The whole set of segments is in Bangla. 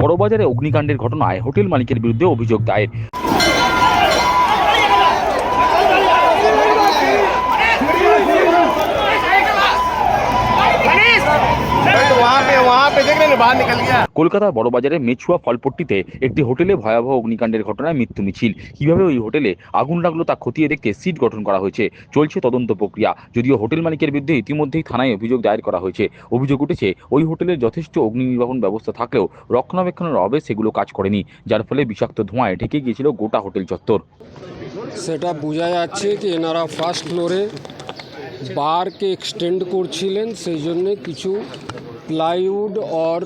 বড়বাজারে অগ্নিকাণ্ডের ঘটনায় হোটেল মালিকের বিরুদ্ধে অভিযোগ দায়ের। কলকাতার বড়বাজারের মেছুয়া ফলপট্টিতে একটি হোটেলে ভয়াবহ অগ্নিকাণ্ডের ঘটনায় মৃত্যু মিছিল। কীভাবে ওই হোটেলে আগুন লাগল তা খতিয়ে দেখতে সিট গঠন করা হয়েছে। চলছে তদন্ত প্রক্রিয়া। যদিও হোটেল মালিকের বিরুদ্ধে ইতিমধ্যেই থানায় অভিযোগ দায়ের করা হয়েছে। অভিযোগ উঠেছে ওই হোটেলের যথেষ্ট অগ্নি নির্বাপন ব্যবস্থা থাকলেও রক্ষণাবেক্ষণের অভাবে সেগুলো কাজ করেনি যার ফলে বিষাক্ত ধোঁয়ায় ঢেকে গিয়েছিল গোটা হোটেল চত্বর। সেটা বোঝা যাচ্ছে যে এনারা ফার্স্ট ফ্লোরে বারকে এক্সটেন্ড করছিলেন সেই জন্যে কিছু plywood or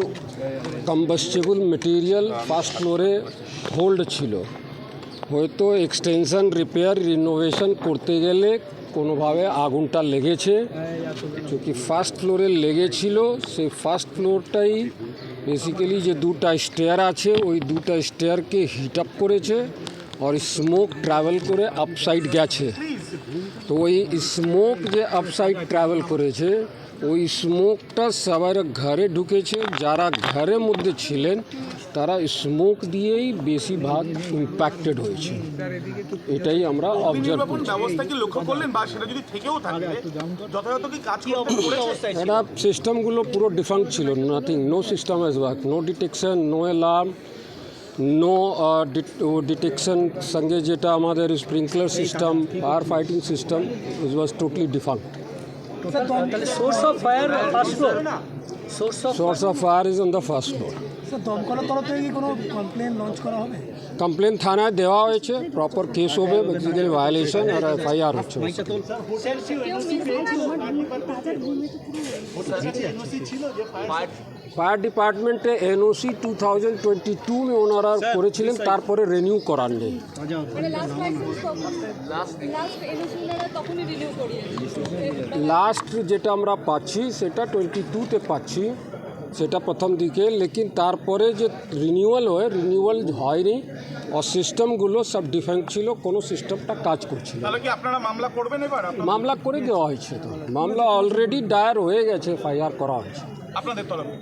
combustible material first ফ্লোরে হোল্ড ছিল হয়তো এক্সটেনশন রিপেয়ার রিনোভেশন করতে গেলে কোনোভাবে আগুনটা লেগেছে কি ফার্স্ট ফ্লোরে লেগেছিল সেই ফার্স্ট ফ্লোরটাই বেসিক্যালি যে দুটা স্টেয়ার আছে ওই দুটা স্টেয়ারকে হিট আপ করেছে আর স্মোক ট্রাভেল করে আপসাইড গেছে তো ওই স্মোক যে আপসাইড ট্রাভেল করেছে ওই স্মোকটা সবার ঘরে ঢুকেছে যারা ঘরের মধ্যে ছিলেন তারা স্মোক দিয়েই বেশিরভাগ ইম্প্যাক্টেড হয়েছে। এটাই আমরা অবজার্ভ করছি। সেটা এটা সিস্টেমগুলো পুরো ডিফাঙ্ক ছিল nothing no system has work no detection no alarm no detection সঙ্গে যেটা আমাদের sprinkler system fire fighting system it was totally defunct তাহলে source of fire first floor source of source of fire is on the first floor sir দমকলের তরফ থেকে কি কোনো কমপ্লেন লঞ্চ করা হবে? কমপ্লেন থানায় দেওয়া হয়েছে। প্রপার কেস হবে বেসিক্যালি ভায়োলেশন আর এফআইআর হচ্ছে। ফায়ার ডিপার্টমেন্টে NOC two thousand twenty two May ওনারা করেছিলেন তারপরে রিনিউ করার নেই লাস্ট যেটা আমরা পাচ্ছি সেটা টোয়েন্টি টুতে পাচ্ছি। সেটা প্রথম দিকে লেকিন তারপরে যে রিনিউয়াল হয় রিনিউয়াল হয়নি আর সিস্টেমগুলো সব ডিফেক্ট ছিল কোনো সিস্টেমটা কাজ করছিল না। তাহলে কি আপনারা মামলা করবেন এবার? মামলা করে দেওয়া হয়েছে তো। মামলা অলরেডি ডায়ার হয়ে গেছে এফআইআর করা হয়েছে। আপনাদের তরফে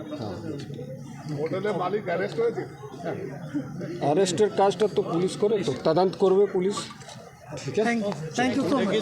অ্যারেস্টের কাজটা তো পুলিশ করে তো তদন্ত করবে পুলিশ। ঠিক আছে? Thank you thank you so much